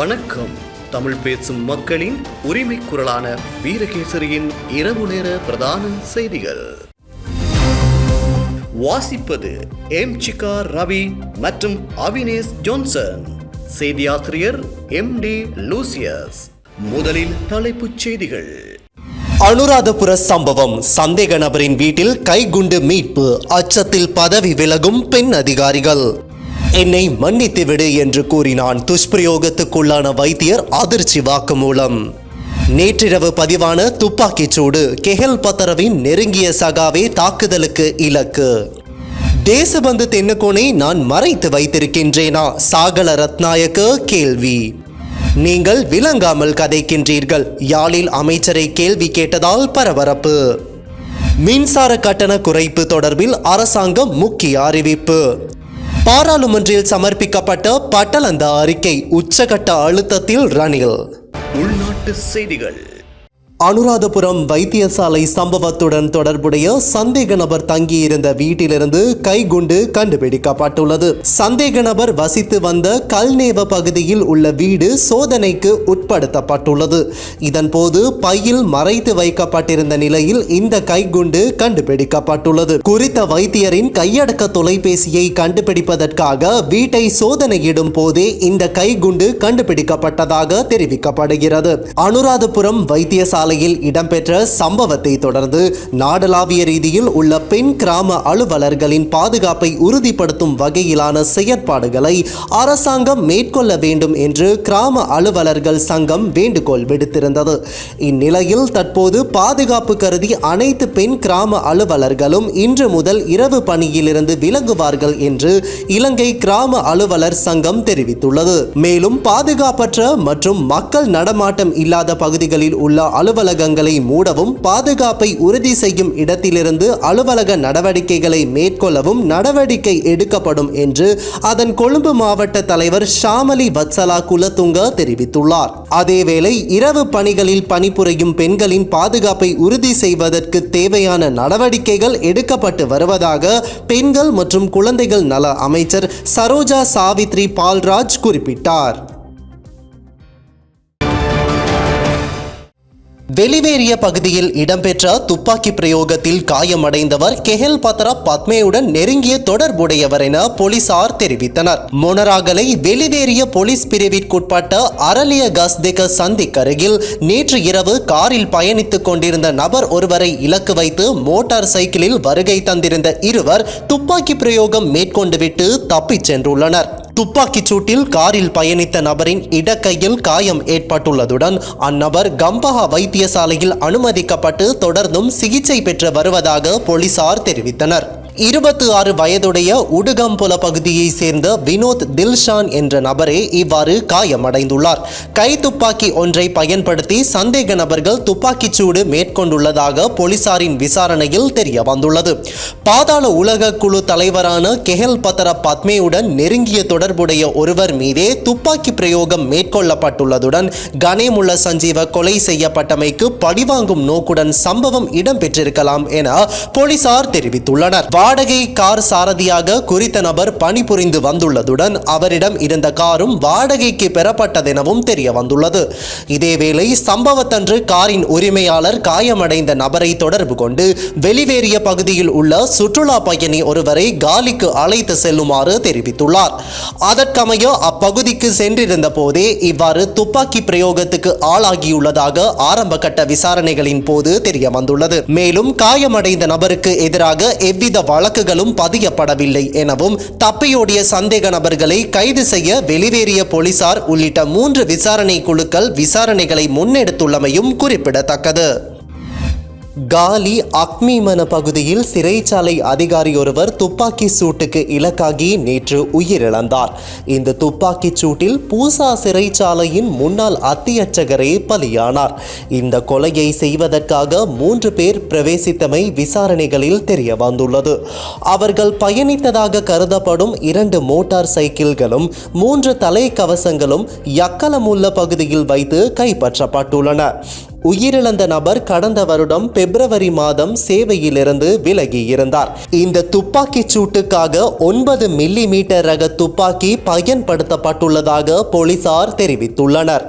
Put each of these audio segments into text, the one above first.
வணக்கம். தமிழ் பேசும் மக்களின் உரிமை குரலான வீரகேசரியின் இரவு நேர பிரதான செய்திகள். வாசிப்பது எம் சிகா ரவி மற்றும் அவினேஷ் ஜோன்சன். செய்தியாசிரியர் எம் டி லூசியஸ். முதலில் தலைப்புச் செய்திகள். அனுராதபுர சம்பவம். சந்தேக நபரின் வீட்டில் கைகுண்டு மீட்பு. அச்சத்தில் பதவி விலகும் பெண் அதிகாரிகள். என்னை மன்னித்து விடு என்று கூறினான் துஷ்பிரயோகத்துக்குள்ளான வைத்தியர் அதிர்ச்சி வாக்குமூலம். நேற்றிரவு பதிவான துப்பாக்கிச் சூடு கெஹல் பத்தரவின் நெருங்கிய சகாவே தாக்குதலுக்கு இலக்கு. தேசபந்து தென்னுக்கோனை நான் மறைத்து வைத்திருக்கின்றேனா? சாகல ரத்நாயக்க கேள்வி. நீங்கள் விளங்காமல் கதைக்கின்றீர்கள். யாழில் அமைச்சரை கேள்வி கேட்டதால் பரபரப்பு. மின்சார கட்டண குறைப்பு தொடர்பில் அரசாங்கம் முக்கிய அறிவிப்பு. பாராளுமன்றில் சமர்ப்பிக்கப்பட்ட பட்டலந்த அறிக்கை உச்சகட்ட அழுத்தத்தில் ரணில். உள்நாட்டு செய்திகள். அனுராதபுரம் வைத்தியசாலை சம்பவத்துடன் தொடர்புடைய சந்தேக நபர் தங்கியிருந்த வீட்டிலிருந்து கைகுண்டு கண்டுபிடிக்கப்பட்டுள்ளது. சந்தேக நபர் வசித்து வந்த கல்நேவ பகுதியில் உள்ள வீடு சோதனைக்கு உட்படுத்தப்பட்டுள்ளது. இதன்போது பையில் மறைத்து வைக்கப்பட்டிருந்த நிலையில் இந்த கைகுண்டு கண்டுபிடிக்கப்பட்டுள்ளது. குறித்த வைத்தியரின் கையடக்க தொலைபேசியை கண்டுபிடிப்பதற்காக வீட்டை சோதனையிடும் போதே இந்த கைகுண்டு கண்டுபிடிக்கப்பட்டதாக தெரிவிக்கப்படுகிறது. அனுராதபுரம் வைத்தியசாலை வைத்தியசாலையில் இடம்பெற்ற சம்பவத்தை தொடர்ந்து நாடளாவிய ரீதியில் உள்ள பெண் கிராம அலுவலர்களின் பாதுகாப்பை உறுதிப்படுத்தும் வகையிலான செயற்பாடுகளை அரசாங்கம் மேற்கொள்ள வேண்டும் என்று கிராம அலுவலர்கள் சங்கம் வேண்டுகோள் விடுத்திருந்தது. இந்நிலையில் தற்போது பாதுகாப்பு கருதி அனைத்து பெண் கிராம அலுவலர்களும் இன்று முதல் இரவு பணியிலிருந்து விலகுவார்கள் என்று இலங்கை கிராம அலுவலர் சங்கம் தெரிவித்துள்ளது. மேலும் பாதுகாப்பற்ற மற்றும் மக்கள் நடமாட்டம் இல்லாத பகுதிகளில் உள்ள அலுவலகங்களை மூடவும் பாதுகாப்பை உறுதி செய்யும் இடத்திலிருந்து அலுவலக நடவடிக்கைகளை மேற்கொள்ளவும் நடவடிக்கை எடுக்கப்படும் என்று அதன் கொழும்பு மாவட்ட தலைவர் ஷாமலி வத்சலா குலத்துங்க தெரிவித்துள்ளார். அதேவேளை இரவு பணிகளில் பணிபுரியும் பெண்களின் பாதுகாப்பை உறுதி செய்வதற்கு தேவையான நடவடிக்கைகள் எடுக்கப்பட்டு வருவதாக பெண்கள் மற்றும் குழந்தைகள் நல அமைச்சர் சரோஜா சாவித்ரி பால்ராஜ் குறிப்பிட்டார். வெளிவேறிய பகுதியில் இடம்பெற்ற துப்பாக்கி பிரயோகத்தில் காயமடைந்தவர் கெஹல் பத்ரா பத்மேயுடன் நெருங்கிய தொடர்புடையவர் என போலீசார் தெரிவித்தனர். மொனராகலை வெளிவேறிய போலீஸ் பிரிவிற்குட்பட்ட அரலிய சந்திக்கு சந்திக்கருகில் நேற்று இரவு காரில் பயணித்துக் கொண்டிருந்த நபர் ஒருவரை இலக்கு வைத்து மோட்டார் சைக்கிளில் வருகை தந்திருந்த இருவர் துப்பாக்கி பிரயோகம் மேற்கொண்டுவிட்டு தப்பிச் சென்றுள்ளனர். துப்பாக்கிச் சூட்டில் காரில் பயணித்த நபரின் இடக்கையில் காயம் ஏற்பட்டுள்ளதுடன் அந்நபர் கம்பஹா வைத்தியசாலையில் அனுமதிக்கப்பட்டு தொடர்ந்தும் சிகிச்சை பெற்று வருவதாக போலீசார் தெரிவித்தனர். இருபத்தி ஆறு வயதுடைய உடுகம்புல பகுதியை சேர்ந்த வினோத் தில்ஷான் என்ற நபரே இவ்வாறு காயமடைந்துள்ளார். கை துப்பாக்கி ஒன்றை பயன்படுத்தி சந்தேக நபர்கள் துப்பாக்கிச் சூடு மேற்கொண்டுள்ளதாக போலீசாரின் விசாரணையில் தெரிய வந்துள்ளது பாதாள உலக குழு தலைவரான கெஹல் பத்தர பத்மேயுடன் நெருங்கிய தொடர்புடைய ஒருவர் மீதே துப்பாக்கி பிரயோகம் மேற்கொள்ளப்பட்டுள்ளதுடன் கனேமுள்ள சஞ்சீவ கொலை செய்யப்பட்டமைக்கு பழிவாங்கும் நோக்குடன் சம்பவம் இடம்பெற்றிருக்கலாம் என போலீசார் தெரிவித்துள்ளனர். வாடகை கார் சாரதியாக குறித்த நபர் பணிபுரிந்து வந்துள்ளதுடன் அவரிடம் இருந்த காரும் வாடகைக்கு பெறப்பட்டதெனவும் தெரிய வந்துள்ளது இதேவேளை சம்பவத்தன்று காரின் உரிமையாளர் காயமடைந்த நபரை தொடர்பு கொண்டு வெளிவேறிய பகுதியில் உள்ள சுற்றுலா பயணி ஒருவரை காலிக்கு அழைத்து செல்லுமாறு தெரிவித்துள்ளார். அதற்கமைய அப்பகுதிக்கு சென்றிருந்த போதே இவ்வாறு துப்பாக்கி பிரயோகத்துக்கு ஆளாகியுள்ளதாக ஆரம்ப கட்ட விசாரணைகளின் போது தெரிய வந்துள்ளது மேலும் காயமடைந்த நபருக்கு எதிராக எவ்வித வழக்குகளும் பதியப்படவில்லை எனவும் தப்பியோடிய சந்தேக நபர்களை கைது செய்ய வெளிவேறிய போலீசார் உள்ளிட்ட மூன்று விசாரணை குழுக்கள் விசாரணைகளை முன்னெடுத்துள்ளமையும் குறிப்பிடத்தக்கது. காலி அக்மிமன பகுதியில் சிறைச்சாலை அதிகாரி ஒருவர் துப்பாக்கி சூட்டுக்கு இலக்காகி நேற்று உயிரிழந்தார். இந்த துப்பாக்கிச் சூட்டில் பூசா சிறைச்சாலையின் முன்னாள் அத்தியட்சகரே பலியானார். இந்த கொலையை செய்வதற்காக மூன்று பேர் பிரவேசித்தமை விசாரணைகளில் தெரிய வந்துள்ளது அவர்கள் பயணித்ததாக கருதப்படும் இரண்டு மோட்டார் சைக்கிள்களும் மூன்று தலைக்கவசங்களும் யக்கலமுள்ள பகுதியில் வைத்து கைப்பற்றப்பட்டுள்ளன. உயிரிழந்த நபர் கடந்த வருடம் பிப்ரவரி மாதம் சேவையிலிருந்து விலகி இருந்தார் இந்த துப்பாக்கிச் சூட்டுக்காக ஒன்பது மில்லி மீட்டர் ரக துப்பாக்கி பயன்படுத்தப்பட்டுள்ளதாக போலீசார் தெரிவித்துள்ளனர்.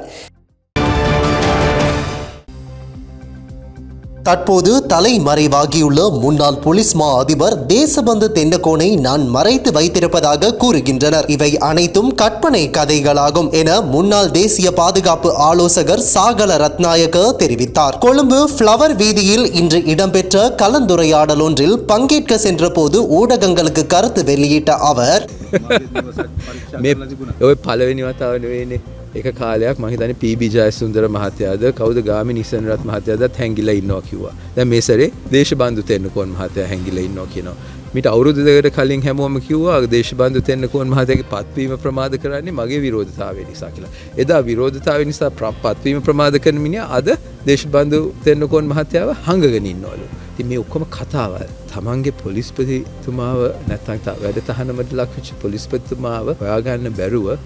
தற்போது தலைமறைவாகியுள்ள முன்னாள் போலீஸ் மா அதிபர் தேசபந்து தென்னகோனை நான் மறைத்து வைத்திருப்பதாக கூறுகின்றனர். இவை அனைத்தும் கற்பனை கதைகளாகும் என முன்னாள் தேசிய பாதுகாப்பு ஆலோசகர் சாகல ரத்நாயக தெரிவித்தார். கொழும்பு ஃப்ளவர் வீதியில் இன்று இடம்பெற்ற கலந்துரையாடல் ஒன்றில் பங்கேற்க சென்றபோது ஊடகங்களுக்கு கருத்து வெளியிட்ட அவர் මේ ඔය පලවෙනි වතාව නෙවෙයිනේ එක කාලයක් මහිතන පීබි ජයසුන්දර මහතයාද කවද ගාමි නිසනරත් මහතයදත් හැංගිල ඉන්නවා කිව්වා. දැ මේ සරේ දේශබන්ධු තෙන්න්නකොන් මහතය හැංගිල ඉන්නවා කියනවා. මිට අවුරුදු දෙකට කලින් හැමෝම කිව්වා දේශබන්ධු තෙන්න්නකොන් මහතගේ පත්වීම ප්‍රමාද කරන්නේ මගේ විරෝධතාව නිසා කියලා. එදා විරෝධතාව නිසා ප්‍ර පත්වීම ප්‍රමාද කරන මිනිිය අද දේශබන්ධු තෙන්න්නකොන් මහතයාව හඟගෙන ඉන්නවලු. ති මේ ඔක්කොම කතාවල් තමන්ගේ පොලිස්පතිතුමාව නැතන්ත වැඩ තහනමට ලක්විච්ච පොලිස්පතිතුමාව හොයාගන්න බැරුව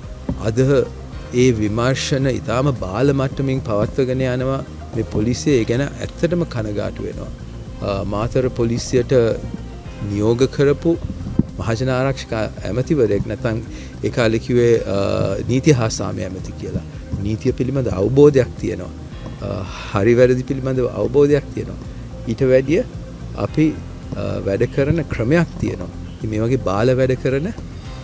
අද ඒ විමර්ශන ඉතාම බාල මට්ටමින් පවත්වගෙන යනවා මේ පොලිසිය ඒ ගැන ඇත්තටම කනගාටු වෙනවා. අ, මාතර පොලිසියට නියෝග කරපු මහජනාරක්ෂක ඇමතිවරයෙක් නැතන් ඒකාලෙකිවේ නීති හා සාමය ඇමති කියලා. නීතිය පිළිබඳ අවබෝධයක් තියෙනවා. අ, හරි වැරදි පිළිබඳව අවබෝධයක් තියෙනවා. ඊට වැඩිය අපි අ, වැඩ කරන ක්‍රමයක් තියෙනවා. ඉතින් මේ වගේ බාල වැඩ කරන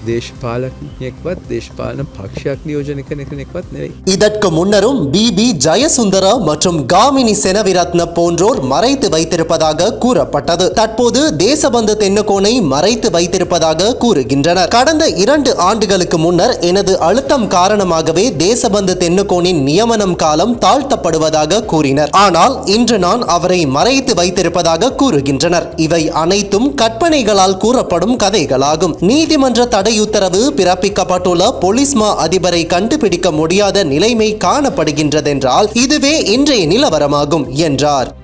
ದೇಶಪಾಲಜ್ಞಕ್ವತ್ ದೇಶಪಾಲನ பக்ஷாக்னியோஜனுக்கனுக்கனுக்கவத் நிலை இதற்கு முன்னரும் பிபி ஜெயசுந்தரா மற்றும் காமினி செனவிரத்ன போன்றோர் மறைத்து வைத்திருப்பதாக கூறப்பட்டது. தற்போது தேசபந்து தென்னகோனை மறைத்து வைத்திருப்பதாக கூறுகின்றனர். கடந்த இரண்டு ஆண்டுகளுக்கு முன்னர் எனது அழுத்தம் காரணமாகவே தேசபந்து தென்னகோனின் நியமனம் காலம் தாழ்த்தப்படுவதாக கூறினர். ஆனால் இன்று நான் அவரை மறைத்து வைத்திருப்பதாக கூறுகின்றனர். இவை அனைத்தும் கற்பனைகளால் கூறப்படும் கதைகளாகும். நீதிமன்ற தடை தடையுத்தரவு பிறப்பிக்கப்பட்டுள்ள போலீஸ் மா அதிபரை கண்டுபிடிக்க முடியாத நிலைமை காணப்படுகின்றதென்றால் இதுவே இன்றைய நிலவரமாகும் என்றார்.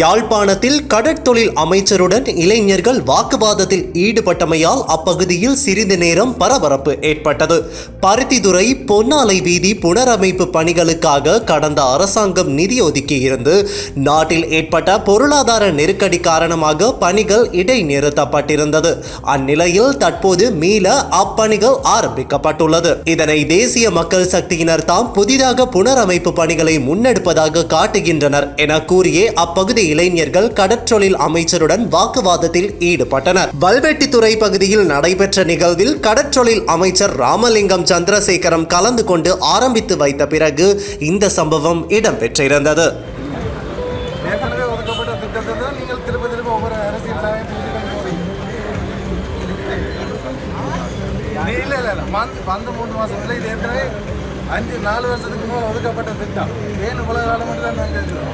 யாழ்ப்பாணத்தில் கடற்தொழில் அமைச்சருடன் இளைஞர்கள் வாக்குவாதத்தில் ஈடுபட்டமையால் அப்பகுதியில் சிறிது நேரம் பரபரப்பு ஏற்பட்டது. பருத்தித்துறை பொன்னாலை வீதி புனரமைப்பு பணிகளுக்காக கடந்த அரசாங்கம் நிதி ஒதுக்கியிருந்து நாட்டில் ஏற்பட்ட பொருளாதார நெருக்கடி காரணமாக பணிகள் இடைநிறுத்தப்பட்டிருந்தது. அந்நிலையில் தற்போது மீள அப்பணிகள் ஆரம்பிக்கப்பட்டுள்ளது. இதனை தேசிய மக்கள் சக்தியினர் தாம் புதிதாக புனரமைப்பு பணிகளை முன்னெடுப்பதாக காட்டுகின்றனர் என கூறியே அப்பகுதி இளைஞர்கள் கடற்றொழில் அமைச்சருடன் வாக்குவாதத்தில் ஈடுபட்டனர். வல்வெட்டித்துறை பகுதியில் நடைபெற்ற நிகழ்வில் கடற்றொழில் அமைச்சர் ராமலிங்கம் சந்திரசேகரம் கலந்து கொண்டு ஆரம்பித்து வைத்த பிறகு இந்த சம்பவம் இடம்பெற்றிருந்தது. இல்லை இல்லை இல்லை. வந்து வந்த மூணு மாதம் இது ஏற்கனவே அஞ்சு நாலு வருஷத்துக்கு மேலே ஒதுக்கப்பட்ட திட்டம். ஏன் உலக காலம் மட்டும் தான் நாங்கள் இருக்கிறோம்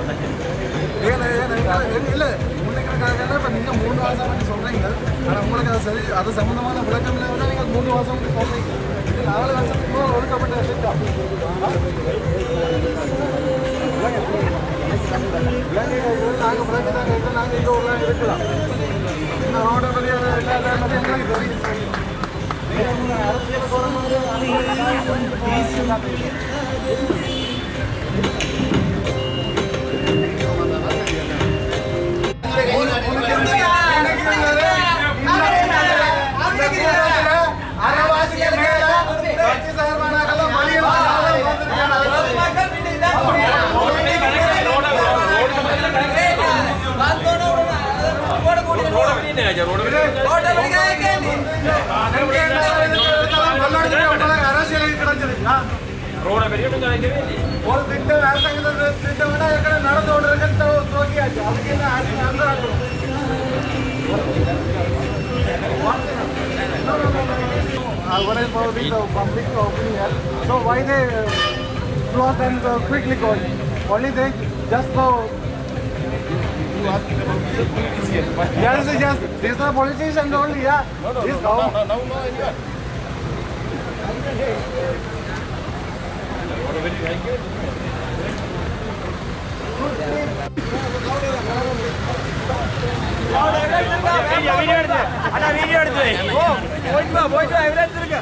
இல்லை முன்னைக்காக இப்போ நீங்கள் மூணு மாதம் மட்டும் சொல்கிறீங்க ஆனால் உங்களுக்கு அது சரி அது சம்மந்தமான விளக்கம் இல்லாமல் நீங்கள் மூணு மாதம் மட்டும் சொல்கிறீங்க இது நாலு வருஷத்துக்கு மேலே ஒதுக்கப்பட்ட திட்டம் நாங்கள் விளக்கி தான் நாங்கள் இங்கே உள்ள இருக்கலாம் இந்த ரோட வழியாக எல்லா எல்லாமே எங்களுக்கு தெரியும் அரசியல் ஒரு திட்டம் ರೋಡ ತಿಂತ ತಿಂತವನ ಎಕಡೆ ನಡೆದು ಹೊಡ್ರಕಂತ ಹೋಗಿ ಆಯ್ತು ಅದಕ್ಕಿಂತ ಆನ್ಸರ್ ಆಗ್ಬೋದು Alvarez Road is the public opening here. So why they close and quickly close? Only they just now Yes, yes. These are politicians only, yeah. No, no, Please no, no, no, no, no, anyone. அண்ணா video எடுத்து போயிட்டு போயிட்டு எவ்வளோ எடுத்துருக்கு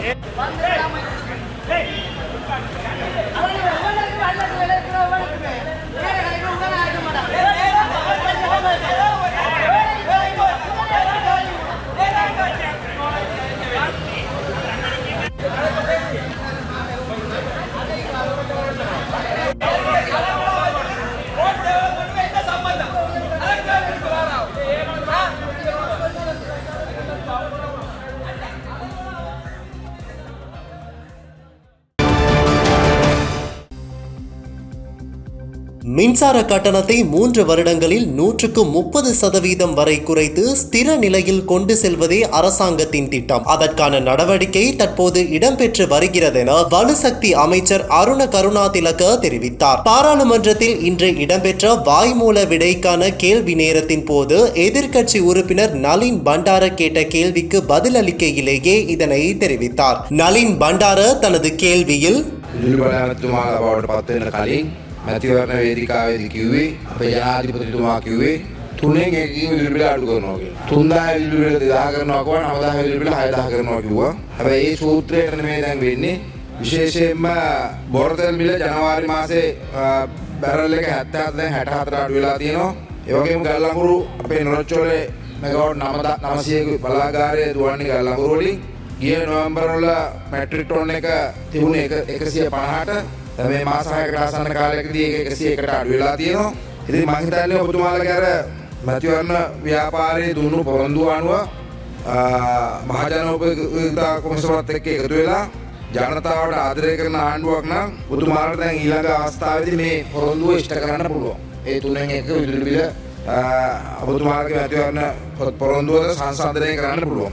மின்சார கட்டணத்தை மூன்று வருடங்களில் நூற்றுக்கு முப்பது சதவீதம் வரை குறைத்து ஸ்திர நிலையில் கொண்டு செல்வதே அரசாங்கத்தின் திட்டம். அதற்கான நடவடிக்கை தற்போது இடம்பெற்று வருகிறது என வலுசக்தி அமைச்சர் அருண கருணா திலக தெரிவித்தார். பாராளுமன்றத்தில் இன்று இடம்பெற்ற வாய்மூல விடைக்கான கேள்வி நேரத்தின் போது எதிர்க்கட்சி உறுப்பினர் நளின் பண்டார கேட்ட கேள்விக்கு பதிலளிக்கையிலேயே இதனை தெரிவித்தார். நளின் பண்டார தனது கேள்வியில் විදුලි බලනතුමාලා බවට පත්වෙන කලින් මැතිවරණ වේදිකාවේදී කිව්වේ අපේ ජනාධිපතිතුමා කිව්වේ තුනෙන් එකකින් විදුලි බිල අඩු කරනවා කියලා. 3000 විදුලි බිල 2000 කරනවා කිව්වා 9000 විදුලි බිල 6000 කරනවා කිව්වා. හැබැයි ඒ සූත්‍රයට නෙමෙයි දැන් වෙන්නේ. විශේෂයෙන්ම බොරතෙල් මිල ජනවාරි මාසේ බැරල් එක 77 දැන් 64 අඩු වෙලා තියෙනවා. ඒ වගේම ගල්ලඟුරු අපේ නොරොච්චෝලේ මෙගාවට් 900 බලාගාරයේ දුවන්නේ ගල්ලඟුරු වලින් ගිය නොවැම්බර් වල මැට්‍රික් ටොන් එක තිබුණේ එක 150ට දැන් මේ මාස 6කට ආසන්න කාලයකදී ඒක 101කට අඩු වෙලා තියෙනවා. ඉතින් මම හිතන්නේ ඔබතුමාලගේ අර මැතිවරණ ව්‍යාපාරයේ දුන්නු පොරොන්දු අනුව මහජනෝපභෝගිතා කොමිසමත් එක්ක එකතු වෙලා ජනතාවට ආදරය කරන ආණ්ඩුවක් නම් ඔබතුමාලට දැන් ඊළඟ අවස්ථාවේදී මේ පොරොන්දුව ඉෂ්ට කරන්න පුළුවන්. ඒ තුනෙන් එක විදුලි බිල ඔබතුමාලගේ මැතිවරණ පොරොන්දුව සංසන්දනය කරන්න පුළුවන්.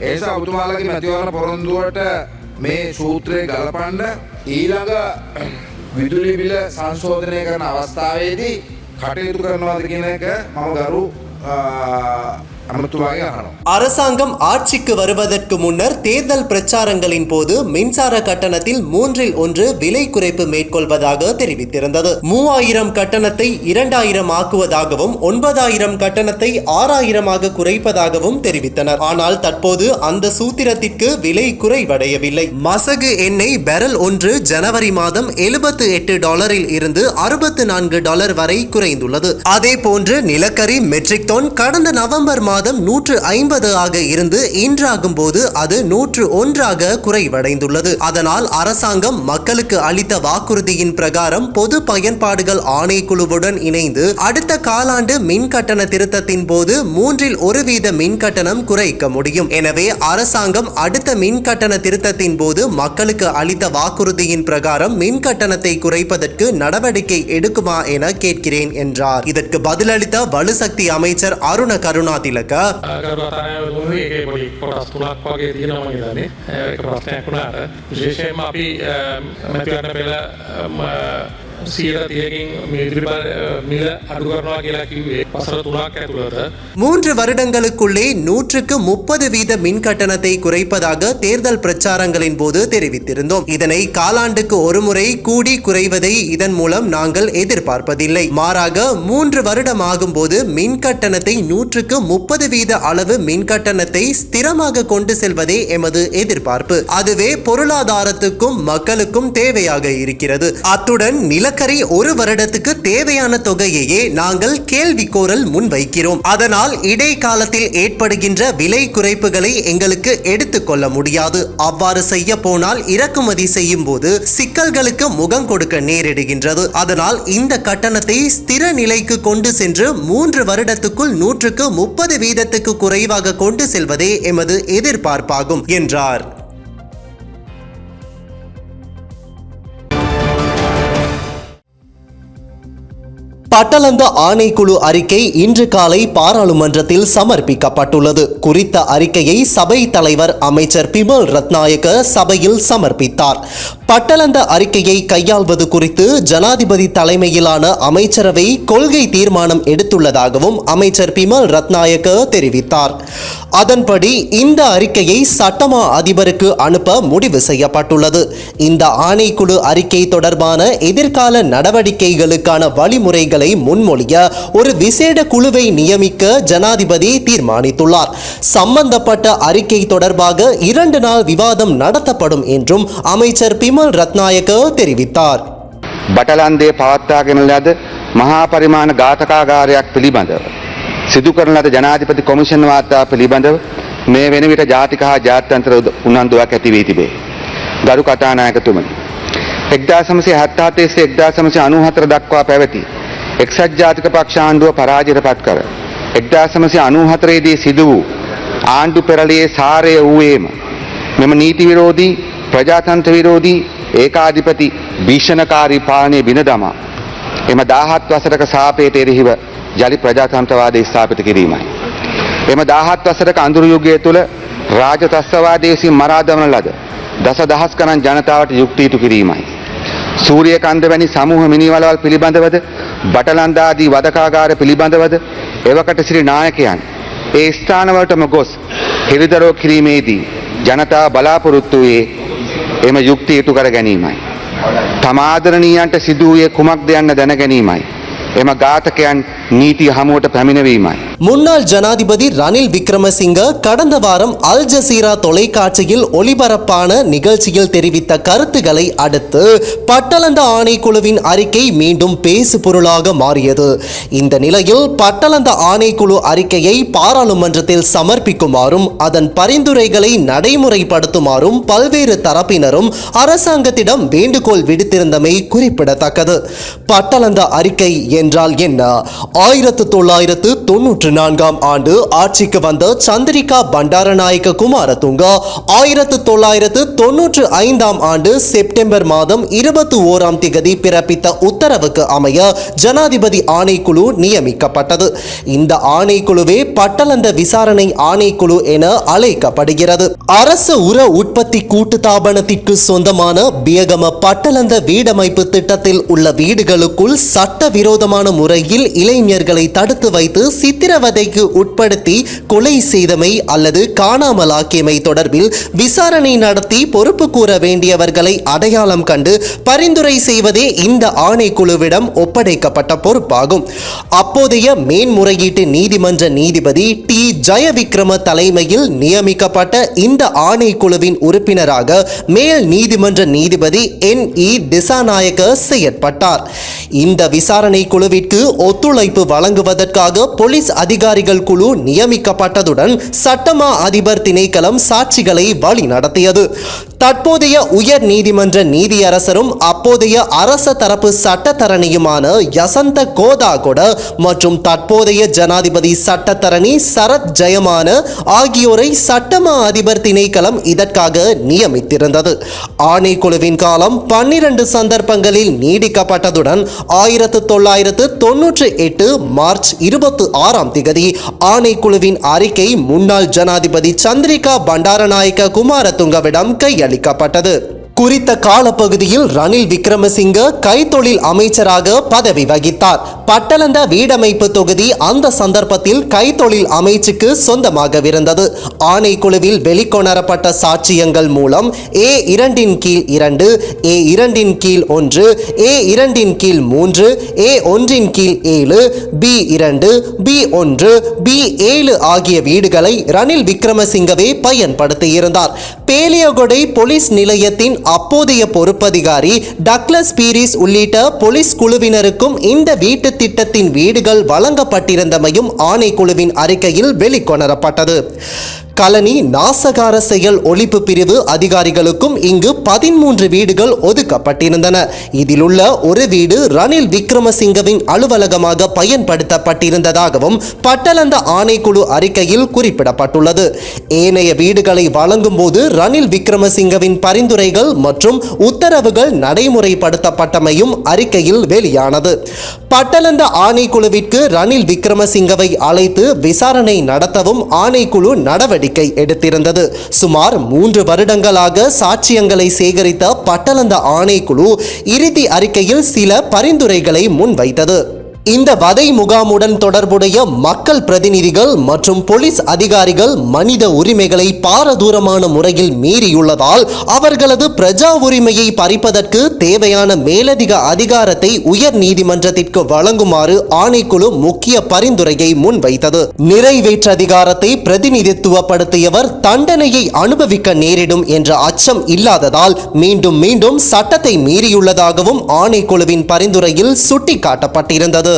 ඒ නිසා ඔබතුමාලගේ මැතිවරණ පොරොන්දුවට මේ සූත්‍රය ගලපන්න ඊළඟ විදුලි බිල සංශෝධනය කරන අවස්ථාවේදී කටයුතු කරනවාද කියන එක මම ගරු අමතුමාගේ අහනවා. அரசாங்கம் ஆட்சிக்கு வருவதற்கு முன்னர் தேர்தல் பிரச்சாரங்களின் போது மின்சார கட்டணத்தில் மூன்றில் ஒன்று விலை குறைப்பு மேற்கொள்வதாக தெரிவித்திருந்தது. மூவாயிரம் கட்டணத்தை இரண்டாயிரம் ஆக்குவதாகவும் ஒன்பதாயிரம் கட்டணத்தை ஆறாயிரமாக குறைப்பதாகவும் தெரிவித்தனர். ஆனால் தற்போது அந்த சூத்திரத்திற்கு விலை குறைவடையவில்லை. மசகு எண்ணெய் பெரல் ஒன்று ஜனவரி மாதம் எழுபத்து எட்டு டாலரில் இருந்து அறுபத்து நான்கு டாலர் வரை குறைந்துள்ளது. அதே போன்று நிலக்கரி மெட்ரிக் டோன் கடந்த நவம்பர் மாதம் நூற்று ஐம்பது ஆக இருந்து இன்றாகும் போது அது நூற்று ஒன்றாக குறைவடைந்துள்ளது. அதனால் அரசாங்கம் மக்களுக்கு அளித்த வாக்குறுதியின் பிரகாரம் பொது பயன்பாடுகள் ஆணைக்குழுவுடன் இணைந்து அடுத்த காலாண்டு மின் கட்டண திருத்தத்தின் போது மூன்றில் ஒரு வீத மின் கட்டணம் குறைக்க முடியும். எனவே அரசாங்கம் அடுத்த மின் கட்டண திருத்தத்தின் போது மக்களுக்கு அளித்த வாக்குறுதியின் பிரகாரம் மின் கட்டணத்தை குறைப்பதற்கு நடவடிக்கை எடுக்குமா என கேட்கிறேன் என்றார். இதற்கு பதிலளித்த வலுசக்தி அமைச்சர் அருண கருணாதில ಮೂಲಕ ಪ್ರಶ್ನೆ ಕೂಡ ವಿಶೇಷ மூன்று வருடங்களுக்குள்ளே நூற்றுக்கு முப்பது வீத மின் கட்டணத்தை குறைப்பதாக தேர்தல் பிரச்சாரங்களின் போது தெரிவித்திருந்தோம். இதனை காலாண்டுக்கு ஒருமுறை கூடி குறைவதை இதன் மூலம் நாங்கள் எதிர்பார்ப்பதில்லை. மாறாக மூன்று வருடம் ஆகும்போது மின் கட்டணத்தை நூற்றுக்கு முப்பது வீத அளவு மின் கட்டணத்தை ஸ்திரமாக கொண்டு செல்வதே எமது எதிர்பார்ப்பு. அதுவே பொருளாதாரத்துக்கும் மக்களுக்கும் தேவையாக இருக்கிறது. அத்துடன் நில நிலக்கரி ஒரு வருடத்துக்கு தேவையான தொகையையே நாங்கள் கேள்வி கோரல் முன்வைக்கிறோம். அதனால் இடைக்காலத்தில் ஏற்படுகின்ற விலை குறைப்புகளை எங்களுக்கு எடுத்துக்கொள்ள முடியாது. அவ்வாறு செய்ய போனால் இறக்குமதி செய்யும் போது சிக்கல்களுக்கு முகம் கொடுக்க நேரிடுகின்றது. அதனால் இந்த கட்டணத்தை ஸ்திர நிலைக்கு கொண்டு சென்று மூன்று வருடத்துக்குள் நூற்றுக்கு முப்பது வீதத்துக்கு குறைவாக கொண்டு செல்வதே எமது எதிர்பார்ப்பாகும் என்றார். பட்டளந்த ஆணைக்குழு அறிக்கை இன்று காலை பாராளுமன்றத்தில் சமர்ப்பிக்கப்பட்டுள்ளது. குறித்த அறிக்கையை சபை தலைவர் அமைச்சர் பிமல் ரத்நாயக்க சபையில் சமர்ப்பித்தார். பட்டளந்த அறிக்கையை கையாள்வது குறித்து ஜனாதிபதி தலைமையிலான அமைச்சரவை கொள்கை தீர்மானம் எடுத்துள்ளதாகவும் அமைச்சர் பிமல் ரத்நாயக்க தெரிவித்தார். அதன்படி இந்த அறிக்கையை சட்டமா அதிபருக்கு அனுப்ப முடிவு செய்யப்பட்டுள்ளது. இந்த ஆணைக்குழு அறிக்கை தொடர்பான எதிர்கால நடவடிக்கைகளுக்கான வழிமுறைகளை முன்மொழிய ஒரு விசேட குழுவை நியமிக்க ஜனாதிபதி தீர்மானித்துள்ளார் சம்பந்தப்பட்ட அறிக்கை தொடர்பாக இரண்டு நாள் விவாதம் நடத்தப்படும் என்றும் அமைச்சர் பிமல் ரத்நாயக்க தெரிவித்தார் බටලන්දේ පවත්වාගෙන ලද මහා පරිමාණ ඝාතකාගාරයක් පිළිබඳව. සිදු කරන ලද ජනාධිපති කොමිෂන් වාර්තා පිළිබඳව මේ වෙන විට ජාතික හා ජාත්‍යන්තර උද- උනන්දුවක් ඇති වී තිබේ. ගරු කතානායකතුමනි. එක්දාසමසය හත්තාතේ සිට එක්දාසමසය අනුහතර දක්වා පැවති. එක්සත් ජාතික පක්ෂ ආණ්ඩුව පරාජයට පත් කර. එක්දාසමසය අනුහතරේදී සිදු වූ ආණ්ඩු පෙරලියේ සාරය වූයේම. මෙම නීති විරෝධී ප්‍රජාතන්ත්‍ර විරෝධී ඒකාධිපති භීෂණකාරී පාලනය බින දමා එම 17 වසරක සාපේට එරෙහිව ජලි ප්‍රජාතන්ත්‍රවාදය ස්ථාපිත කිරීමයි. එම 17 වසරක අඳුරු යුගය තුළ රාජතස්වාදය විසින් මරා දමන ලද දසදහස් ගණන් ජනතාවට යුක්ති ඉටු කිරීමයි. සූරියකන්ද වැනි සමූහ මිනිවලවල් පිළිබඳවද බටලන්දාදී වදකාගාර පිළිබඳවද එවකට සිරි නායකයන් ඒ ස්ථානවලටම ගොස් හෙළිදරව් කිරීමේදී ජනතාව බලාපොරොත්තු වූයේ එම යුක්ති ඉටු කර ගැනීමයි. තමාදරණීයන්ට සිදුවූයේ කුමක්ද යන්න දැන ගැනීමයි. එම ඝාතකයන් නීතිය හමුවට පැමිණවීමයි. முன்னாள் ஜனாதிபதி ரணில் விக்ரமசிங்க கடந்த வாரம் அல் ஜசீரா தொலைக்காட்சியில் ஒளிபரப்பான நிகழ்ச்சியில் தெரிவித்த கருத்துக்களை அடுத்து பட்டளந்த ஆணைக்குழுவின் அறிக்கை மீண்டும் பேசு பொருளாக மாறியது இந்த நிலையில் பட்டளந்த ஆணைக்குழு அறிக்கையை பாராளுமன்றத்தில் சமர்ப்பிக்குமாறும் அதன் பரிந்துரைகளை நடைமுறைப்படுத்துமாறும் பல்வேறு தரப்பினரும் அரசாங்கத்திடம் வேண்டுகோள் விடுத்திருந்தமை குறிப்பிடத்தக்கது பட்டளந்த அறிக்கை என்றால் என்ன ஆயிரத்து தொள்ளாயிரத்து தொன்னூற்று நான்காம் ஆண்டு ஆட்சிக்கு வந்த சந்திரிகா பண்டாரநாயக்க குமாரதுங்க. ஆயிரத்து தொள்ளாயிரத்து தொன்னூற்று ஐந்தாம் ஆண்டு செப்டம்பர் மாதம் இருபத்தி ஓராம் திகதி பிறப்பித்த உத்தரவுக்கு அமைய ஜனாதிபதி ஆணைக்குழு நியமிக்கப்பட்டது. இந்த ஆணைக்குழுவே பட்டலந்த விசாரணை ஆணைக்குழு என அழைக்கப்படுகிறது. அரச உர உற்பத்தி கூட்டுத்தாபனத்திற்கு சொந்தமான பியகம பட்டலந்த வீடமைப்பு திட்டத்தில் உள்ள வீடுகளுக்குள் சட்டவிரோதமான முறையில் இளைஞர்களை தடுத்து வைத்து சித்திரவதைக்கு உட்படுத்தி கொலை செய்தமை அல்லது காணாமலாக்கியமை தொடர்பில் விசாரணை நடத்தி பொறுப்பு கூற வேண்டியவர்களை அடையாளம் கண்டு பரிந்துரை செய்வதே இந்த ஆணைக்குழுவிடம் ஒப்படைக்கப்பட்ட பொறுப்பாகும். அப்போதைய மேன்முறையீட்டு நீதிமன்ற நீதிபதி டி. ஜெயவிக்ரம தலைமையில் நியமிக்கப்பட்ட இந்த ஆணைக்குழுவின் உறுப்பினராக மேல் நீதிமன்ற நீதிபதி என். இ. திசாநாயக செயற்பட்டார். இந்த விசாரணை குழுவிற்கு ஒத்துழைப்பு வழங்குவதற்காக போலீஸ் அதிகாரிகள் குழு நியமிக்கப்பட்டதுடன் சட்டமா அதிபர் திணைக்களம் சாட்சிகளை வழி நடத்தியது. தற்போதைய உயர் நீதிமன்ற நீதியரசரும் அப்போதைய அரச தரப்பு சட்டத்தரணியுமான யசந்த கோதாகொட மற்றும் தற்போதைய ஜனாதிபதி சட்டத்தரணி சரத் ஜெயமான ஆகியோரை சட்டமா அதிபர் திணைக்களம் இதற்காக நியமித்திருந்தது. ஆணைக்குழுவின் காலம் பன்னிரண்டு சந்தர்ப்பங்களில் நீடிக்கப்பட்டதுடன் ஆயிரத்து தொள்ளாயிரத்து தொன்னூற்றி எட்டு மார்ச் இருபத்தி ஆறாம் திகதி ஆணைக்குழுவின் அறிக்கை முன்னாள் ஜனாதிபதி சந்திரிகா பண்டாரநாயக்க குமாரதுங்கவிடம் கையளிக்கப்பட்டது. குறித்த காலப்பகுதியில் ரணில் விக்ரமசிங்க கைத்தொழில் அமைச்சராக பதவி வகித்தார். பட்டளந்த வீடமைப்பு தொகுதி அந்த சந்தர்ப்பத்தில் கைத்தொழில் அமைச்சுக்கு சொந்தமாகவிருந்தது. ஆணைக்குழுவில் வெளிக்கொணரப்பட்ட சாட்சியங்கள் மூலம் ஏ இரண்டின் கீழ் இரண்டு ஏ இரண்டின் கீழ் ஒன்று ஏ இரண்டின் கீழ் மூன்று ஏ ஒன்றின் கீழ் ஏழு பி இரண்டு பி ஒன்று பி ஏழு ஆகிய வீடுகளை ரணில் விக்ரமசிங்கவே பயன்படுத்தியிருந்தார். பேலியகொடை போலீஸ் நிலையத்தின் அப்போதைய பொறுப்பதிகாரி டக்ளஸ் பீரிஸ் உள்ளிட்ட போலீஸ் குழுவினருக்கும் இந்த வீட்டு திட்டத்தின் வீடுகள் வழங்கப்பட்டிருந்தமையும் ஆணைக்குழுவின் அறிக்கையில் வெளிக்கொணரப்பட்டது. கலனி நாசகார செயல் ஒழிப்பு பிரிவு அதிகாரிகளுக்கும் இங்கு பதிமூன்று வீடுகள் ஒதுக்கப்பட்டிருந்தன. இதிலுள்ள ஒரு வீடு ரணில் விக்ரமசிங்கவின் அலுவலகமாக பயன்படுத்தப்பட்டிருந்ததாகவும் பட்டலந்த ஆணைக்குழு அறிக்கையில் குறிப்பிடப்பட்டுள்ளது. ஏனைய வீடுகளை வழங்கும் போது ரணில் விக்ரமசிங்கவின் பரிந்துரைகள் மற்றும் உத்தரவுகள் நடைமுறைப்படுத்தப்பட்டமையும் அறிக்கையில் வெளியானது. பட்டலந்த ஆணைக்குழுவிற்கு ரணில் விக்ரமசிங்கவை அழைத்து விசாரணை நடத்தவும் ஆணைக்குழு நடவடிக்கை எடுத்திருந்தது. சுமார் மூன்று வருடங்களாக சாட்சியங்களை சேகரித்த பட்டளந்த ஆணைக்குழு இறுதி அறிக்கையில் சில பரிந்துரைகளை முன்வைத்தது. இந்த வதை முகாமுடன் தொடர்புடைய மக்கள் பிரதிநிதிகள் மற்றும் போலீஸ் அதிகாரிகள் மனித உரிமைகளை பாரதூரமான முறையில் மீறியுள்ளதால் அவர்களது பிரஜா உரிமையை பறிப்பதற்கு தேவையான மேலதிக அதிகாரத்தை உயர் நீதிமன்றத்திற்கு வழங்குமாறு ஆணைக்குழு முக்கிய பரிந்துரையை முன்வைத்தது. நிறைவேற்று அதிகாரத்தை பிரதிநிதித்துவப்படுத்தியவர் தண்டனையை அனுபவிக்க நேரிடும் என்ற அச்சம் இல்லாததால் மீண்டும் மீண்டும் சட்டத்தை மீறியுள்ளதாகவும் ஆணைக்குழுவின் பரிந்துரையில் சுட்டிக்காட்டப்பட்டிருந்தது.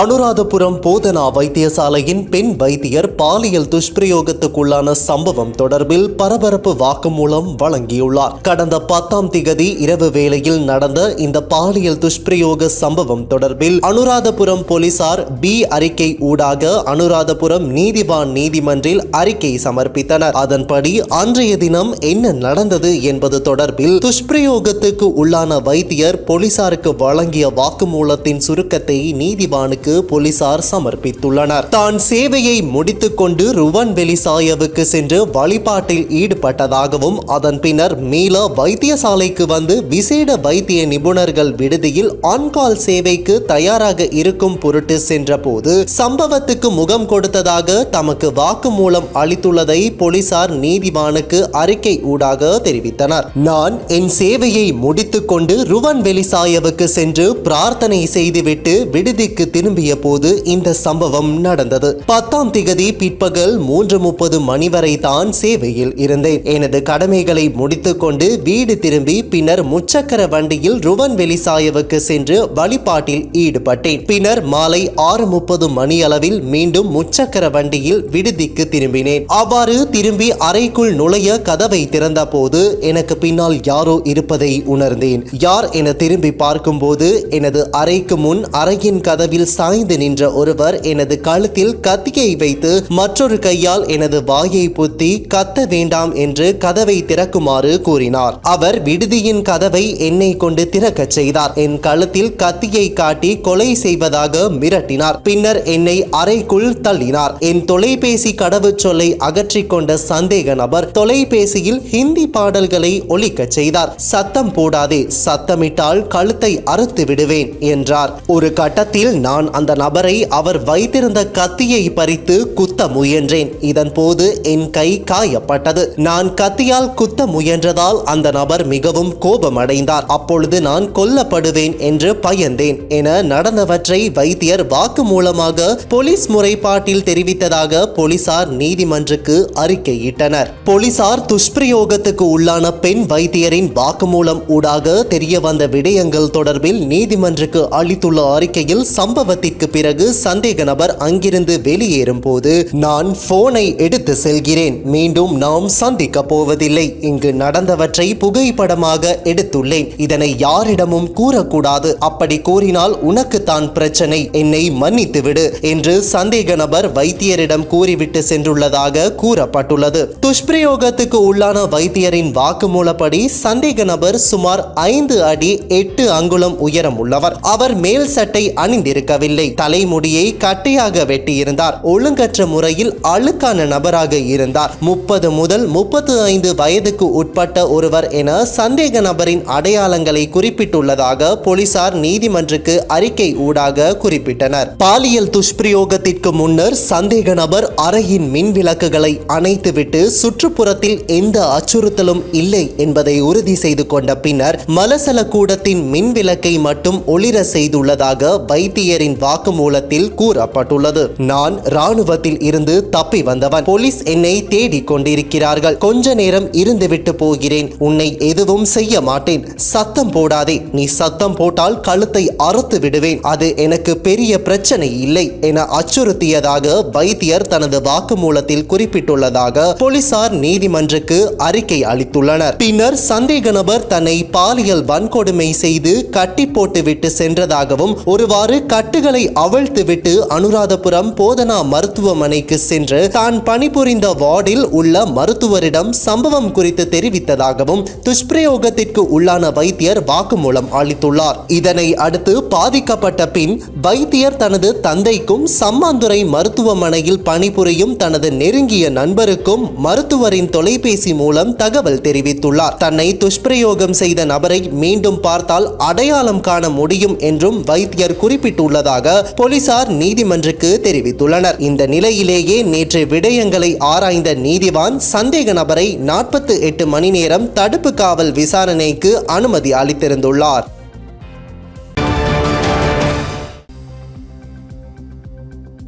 அனுராதபுரம் போதனா வைத்தியசாலையின் பெண் வைத்தியர் பாலியல் துஷ்பிரயோகத்துக்குள்ளான சம்பவம் தொடர்பில் பரபரப்பு வாக்குமூலம் வழங்கியுள்ளார். கடந்த பத்தாம் திகதி இரவு வேளையில் நடந்த இந்த பாலியல் துஷ்பிரயோக சம்பவம் தொடர்பில் அனுராதபுரம் போலீசார் பி அறிக்கை ஊடாக அனுராதபுரம் நீதிவான் நீதிமன்றில் அறிக்கை சமர்ப்பித்தனர். அதன்படி அன்றைய தினம் என்ன நடந்தது என்பது தொடர்பில் துஷ்பிரயோகத்துக்கு உள்ளான வைத்தியர் போலீசாருக்கு வழங்கிய வாக்குமூலத்தின் சுருக்கத்தை நீதிவானுக்கு போலீசார் சமர்ப்பித்துள்ளனர். தான் சேவையை முடித்துக்கொண்டு ருவன் வெலிசாயவுக்கு சென்று வழிபாட்டில் ஈடுபட்டதாகவும் அதன் பின்னர் மீள வைத்தியசாலைக்கு வந்து விசேட வைத்திய நிபுணர்கள் விடுதியில் ஆன்கால் சேவைக்கு தயாராக இருக்கும் பொருட்டு சென்றபோது சம்பவத்துக்கு முகம் கொடுத்ததாக தமக்கு வாக்குமூலம் அளித்துள்ளதை போலீசார் நீதிவானுக்கு அறிக்கை ஊடாக தெரிவித்தனர். நான் என் சேவையை முடித்துக்கொண்டு ருவன் வெலிசாயவுக்கு சென்று பிரார்த்தனை செய்துவிட்டு விடுதிக்கு திரும்பிய போது இந்த சம்பவம் நடந்தது. பத்தாம் திகதி பிற்பகல் மூன்று முப்பது மணி வரை தான் சேவையில் இருந்தேன். எனது கடமைகளை முடித்துக்கொண்டு வீடு திரும்பி பின்னர் முச்சக்கர வண்டியில் ருவன் வெளிசாயவுக்கு சென்று வழிபாட்டில் ஈடுபட்டேன். பின்னர் மாலை ஆறு முப்பது மணி அளவில் மீண்டும் முச்சக்கர வண்டியில் விடுதிக்கு திரும்பினேன். அவ்வாறு திரும்பி அறைக்குள் நுழைய கதவை திறந்த போது எனக்கு பின்னால் யாரோ இருப்பதை உணர்ந்தேன். யார் என திரும்பி பார்க்கும்போது எனது அறைக்கு முன் அறையின் கதவில் சாய்ந்து நின்ற ஒருவர் எனது கழுத்தில் கத்தியை வைத்து மற்றொரு கையால் எனது வாயை புத்தி கத்த வேண்டாம் என்று கதவை திறக்குமாறு கூறினார். அவர் விடுதியின் கதவை என்னை கொண்டு திறக்கச் செய்தார். என் கழுத்தில் கத்தியை காட்டி கொலை செய்வதாக மிரட்டினார். பின்னர் என்னை அறைக்குள் தள்ளினார். என் தொலைபேசி கடவுச்சொல்லை அகற்றிக் கொண்ட சந்தேக நபர் தொலைபேசியில் ஹிந்தி பாடல்களை ஒலிக்கச் செய்தார். சத்தம் போடாதே சத்தமிட்டால் கழுத்தை அறுத்து விடுவேன் என்றார். ஒரு கட்டத்தில் நான் நான் அந்த நபரை அவர் வைத்திருந்த கத்தியை பறித்து குத்த முயன்றேன். இதன் போது என் கை காயப்பட்டது. நான் கத்தியால் குத்த முயன்றதால் அந்த நபர் மிகவும் கோபமடைந்தார். அப்பொழுது நான் கொல்லப்படுவேன் என்று பயந்தேன் என நடந்தவற்றை வைத்தியர் வாக்கு மூலமாக போலீஸ் முறைப்பாட்டில் தெரிவித்ததாக போலீசார் நீதிமன்றுக்கு அறிக்கையிட்டனர். போலீசார் துஷ்பிரயோகத்துக்கு உள்ளான பெண் வைத்தியரின் வாக்குமூலம் ஊடாக தெரிய வந்த விடயங்கள் தொடர்பில் நீதிமன்றுக்கு அளித்துள்ள அறிக்கையில் சம்பவ சம்பவத்திற்கு பிறகு சந்தேக நபர் அங்கிருந்து வெளியேறும் போது நான் போனை எடுத்து செல்கிறேன். மீண்டும் நாம் சந்திக்க போவதில்லை. இங்கு நடந்தவற்றை புகைப்படமாக எடுத்துள்ளேன். இதனை யாரிடமும் கூறக்கூடாது. அப்படி கூறினால் உனக்குத்தான் பிரச்சனை. என்னை மன்னித்து விடு என்று சந்தேக நபர் வைத்தியரிடம் கூறிவிட்டு சென்றுள்ளதாக கூறப்பட்டுள்ளது. துஷ்பிரயோகத்துக்கு உள்ளான வைத்தியரின் வாக்குமூலப்படி சந்தேக நபர் சுமார் ஐந்து அடி எட்டு அங்குலம் உயரம் உள்ளவர் அவர் மேல் சட்டை அணிந்திருக்கவில்லை. தலைமுடியை கட்டையாக வெட்டியிருந்தார். ஒழுங்கற்ற முறையில் அழுக்கான நபராக இருந்தார். முப்பது முதல் முப்பத்து ஐந்து வயதுக்கு உட்பட்ட ஒருவர் என சந்தேக நபரின் அடையாளங்களை குறிப்பிட்டுள்ளதாக போலீசார் நீதிமன்றுக்கு அறிக்கை ஊடாக குறிப்பிட்டனர். பாலியல் துஷ்பிரயோகத்திற்கு முன்னர் சந்தேக நபர் அறையின் மின் விளக்குகளை அணைத்துவிட்டு சுற்றுப்புறத்தில் எந்த அச்சுறுத்தலும் இல்லை என்பதை உறுதி செய்து கொண்ட பின்னர் மலசல கூடத்தின் மின் விளக்கை மட்டும் ஒளிர செய்துள்ளதாக வைத்தியரின் வாக்குமூலத்தில் கூறப்பட்டுள்ளது. நான் ராணுவத்தில் இருந்து தப்பி வந்தவன். போலீஸ் என்னை தேடிக் கொண்டிருக்கிறார்கள். கொஞ்ச நேரம் இருந்துவிட்டு போகிறேன். உன்னை எதுவும் செய்ய மாட்டேன். சத்தம் போடாதே. நீ சத்தம் போட்டால் கழுத்தை அறுத்து விடுவேன். அது எனக்கு பெரிய பிரச்சனை இல்லை என அச்சுறுத்தியதாக வைத்தியர் தனது வாக்குமூலத்தில் குறிப்பிட்டுள்ளதாக போலீசார் நீதிமன்றுக்கு அறிக்கை அளித்துள்ளனர். பின்னர் சந்தேக நபர் தன்னை பாலியல் வன்கொடுமை செய்து கட்டி போட்டுவிட்டு சென்றதாகவும் ஒருவாறு கட்டுகளை அவிழ்த்துவிட்டு அனுராதபுரம் போதனா மருத்துவமனைக்கு சென்று தான் பணிபுரிந்த வார்டில் உள்ள மருத்துவரிடம் சம்பவம் குறித்து தெரிவித்ததாகவும் துஷ்பிரயோகத்திற்கு உள்ளான வைத்தியர் வாக்குமூலம் அளித்துள்ளார். இதனை அடுத்து பாதிக்கப்பட்ட பின் வைத்தியர் தனது தந்தைக்கும் சம்மாந்துறை மருத்துவமனையில் பணிபுரியும் தனது நெருங்கிய நண்பருக்கும் மருத்துவரின் தொலைபேசி மூலம் தகவல் தெரிவித்துள்ளார். தன்னை துஷ்பிரயோகம் செய்த நபரை மீண்டும் பார்த்தால் அடையாளம் காண முடியும் என்றும் வைத்தியர் குறிப்பிட்டுள்ளதாக போலீசார் நீதிமன்றுக்கு தெரிவித்துள்ளனர். இந்த நிலையிலேயே நேற்று விடயங்களை ஆராய்ந்த நீதிவான் சந்தேக நபரை நாற்பத்தி எட்டு மணி நேரம் தடுப்பு காவல் விசாரணைக்கு அனுமதி அளித்திருந்துள்ளார்.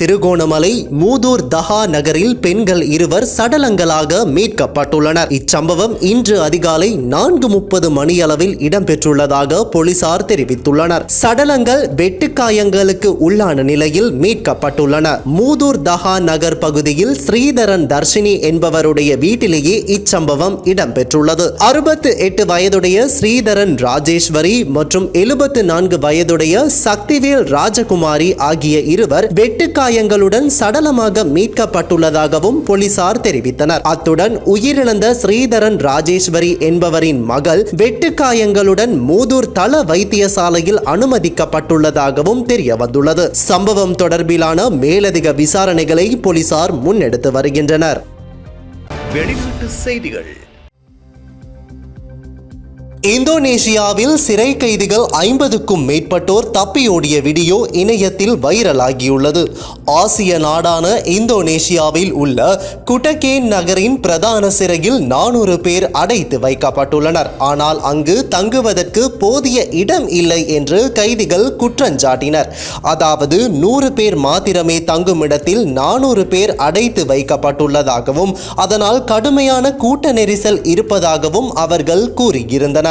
திருகோணமலை மூதூர் தஹா நகரில் பெண்கள் இருவர் சடலங்களாக மீட்கப்பட்டுள்ளனர். இச்சம்பவம் இன்று அதிகாலை நான்கு முப்பது மணியளவில் இடம்பெற்றுள்ளதாக போலீசார் தெரிவித்துள்ளனர். சடலங்கள் வெட்டுக்காயங்களுக்கு உள்ளான நிலையில் மீட்கப்பட்டுள்ளன. மூதூர் தஹா நகர் பகுதியில் ஸ்ரீதரன் தர்ஷினி என்பவருடைய வீட்டிலேயே இச்சம்பவம் இடம்பெற்றுள்ளது. அறுபத்து எட்டு வயதுடைய ஸ்ரீதரன் ராஜேஸ்வரி மற்றும் எழுபத்து நான்கு வயதுடைய சக்திவேல் ராஜகுமாரி ஆகிய இருவர் வெட்டுக்காயங்களுடன் சடலமாக மீட்கப்பட்டுள்ளதாகவும் போலீசார் தெரிவித்தனர். அத்துடன் உயிரிழந்த ஸ்ரீதரன் ராஜேஸ்வரி என்பவரின் மகள் வெட்டுக்காயங்களுடன் மூதூர் தள வைத்தியசாலையில் அனுமதிக்கப்பட்டுள்ளதாகவும் தெரிய வந்துள்ளது சம்பவம் தொடர்பிலான மேலதிக விசாரணைகளை போலீசார் முன்னெடுத்து வருகின்றனர். வெளிநாட்டு செய்திகள். இந்தோனேஷியாவில் சிறை கைதிகள் ஐம்பதுக்கும் மேற்பட்டோர் தப்பியோடிய வீடியோ இணையத்தில் வைரலாகியுள்ளது. ஆசிய நாடான இந்தோனேஷியாவில் உள்ள குட்டகேன் நகரின் பிரதான சிறையில் நானூறு பேர் அடைத்து வைக்கப்பட்டுள்ளனர். ஆனால் அங்கு தங்குவதற்கு போதிய இடம் இல்லை என்று கைதிகள் குற்றஞ்சாட்டினர் அதாவது நூறு பேர் மாத்திரமே தங்கும் இடத்தில் நானூறு பேர் அடைத்து வைக்கப்பட்டுள்ளதாகவும் அதனால் கடுமையான கூட்ட நெரிசல் இருப்பதாகவும் அவர்கள் கூறியிருந்தனர்.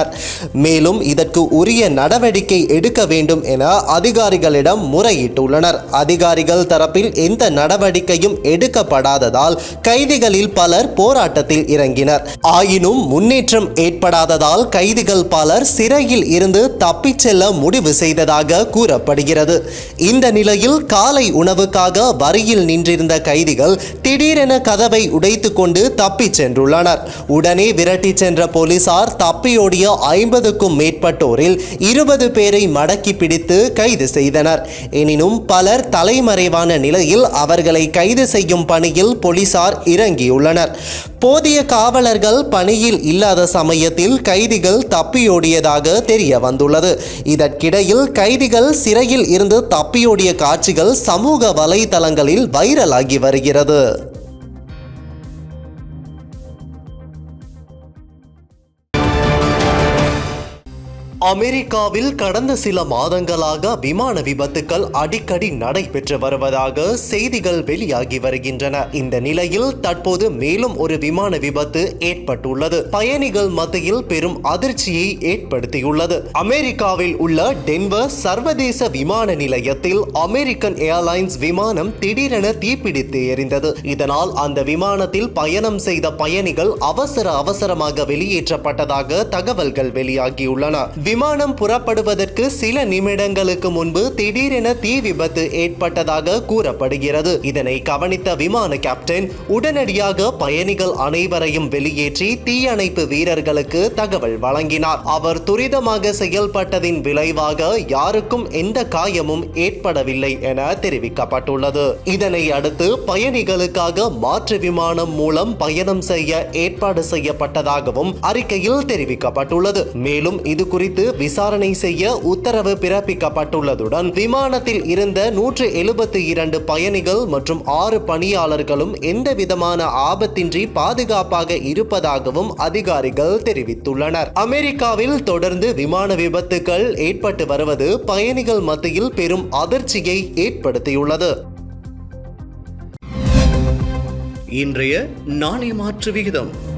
மேலும் இதற்கு உரிய நடவடிக்கை எடுக்க வேண்டும் என அதிகாரிகளிடம் முறையிட்டுள்ளனர். அதிகாரிகள் தரப்பில் எந்த நடவடிக்கையும் எடுக்கப்படாததால் கைதிகளில் பலர் போராட்டத்தில் இறங்கினர். ஆயினும் முன்னேற்றம் ஏற்படாததால் கைதிகள் பலர் சிறையில் இருந்து தப்பிச் செல்ல முடிவு செய்ததாக கூறப்படுகிறது. இந்த நிலையில் காலை உணவுக்காக வரியில் நின்றிருந்த கைதிகள் திடீரென கதவை உடைத்துக் கொண்டு தப்பிச் சென்றுள்ளனர். உடனே விரட்டிச் சென்ற போலீசார் தப்பியோடிய ஐம்பதுக்கும் மேற்பட்டோரில் இருபது பேரை மடக்கி பிடித்து கைது செய்தனர். எனினும் பலர் தலைமறைவான நிலையில் அவர்களை கைது செய்யும் பணியில் போலீசார் இறங்கியுள்ளனர். போதிய காவலர்கள் பணியில் இல்லாத சமயத்தில் கைதிகள் தப்பியோடியதாக தெரிய வந்துள்ளது இதற்கிடையில் கைதிகள் சிறையில் இருந்து தப்பியோடிய காட்சிகள் சமூக வலைதளங்களில் வைரலாகி வருகிறது. அமெரிக்காவில் கடந்த சில மாதங்களாக விமான விபத்துக்கள் அடிக்கடி நடைபெற்று வருவதாக செய்திகள் வெளியாகி வருகின்றன. இந்த நிலையில் தற்போது மேலும் ஒரு விமான விபத்து ஏற்பட்டுள்ளது. பயணிகள் மத்தியில் பெரும் அதிர்ச்சியை ஏற்படுத்தியுள்ளது. அமெரிக்காவில் உள்ள டென்வர் சர்வதேச விமான நிலையத்தில் அமெரிக்கன் ஏர்லைன்ஸ் விமானம் திடீரென தீப்பிடித்து எரிந்தது. இதனால் அந்த விமானத்தில் பயணம் செய்த பயணிகள் அவசர அவசரமாக வெளியேற்றப்பட்டதாக தகவல்கள் வெளியாகியுள்ளன. விமானம் புறப்படுவதற்கு சில நிமிடங்களுக்கு முன்பு திடீரென தீ விபத்து ஏற்பட்டதாக கூறப்படுகிறது. இதனை கவனித்த விமான கேப்டன் உடனடியாக பயணிகள் அனைவரையும் வெளியேற்றி தீயணைப்பு வீரர்களுக்கு தகவல் வழங்கினார். அவர் துரிதமாக செயல்பட்டதின் விளைவாக யாருக்கும் எந்த காயமும் ஏற்படவில்லை என தெரிவிக்கப்பட்டுள்ளது. இதனை அடுத்து பயணிகளுக்காக மாற்று விமானம் மூலம் பயணம் செய்ய ஏற்பாடு செய்யப்பட்டதாகவும் அறிக்கையில் தெரிவிக்கப்பட்டுள்ளது. மேலும் இது குறித்து விசாரணை செய்ய உத்தரவு பிறப்பிக்கப்பட்டுள்ளதுடன் விமானத்தில் இருந்த நூற்று எழுபத்தி இரண்டு பயணிகள் மற்றும் ஆறு பணியாளர்களும் எந்த விதமான ஆபத்தின்றி பாதுகாப்பாக இருப்பதாகவும் அதிகாரிகள் தெரிவித்துள்ளனர். அமெரிக்காவில் தொடர்ந்து விமான விபத்துகள் ஏற்பட்டு வருவது பயணிகள் மத்தியில் பெரும் அதிர்ச்சியை ஏற்படுத்தியுள்ளது. இன்றைய நாணய மாற்று விகிதம்.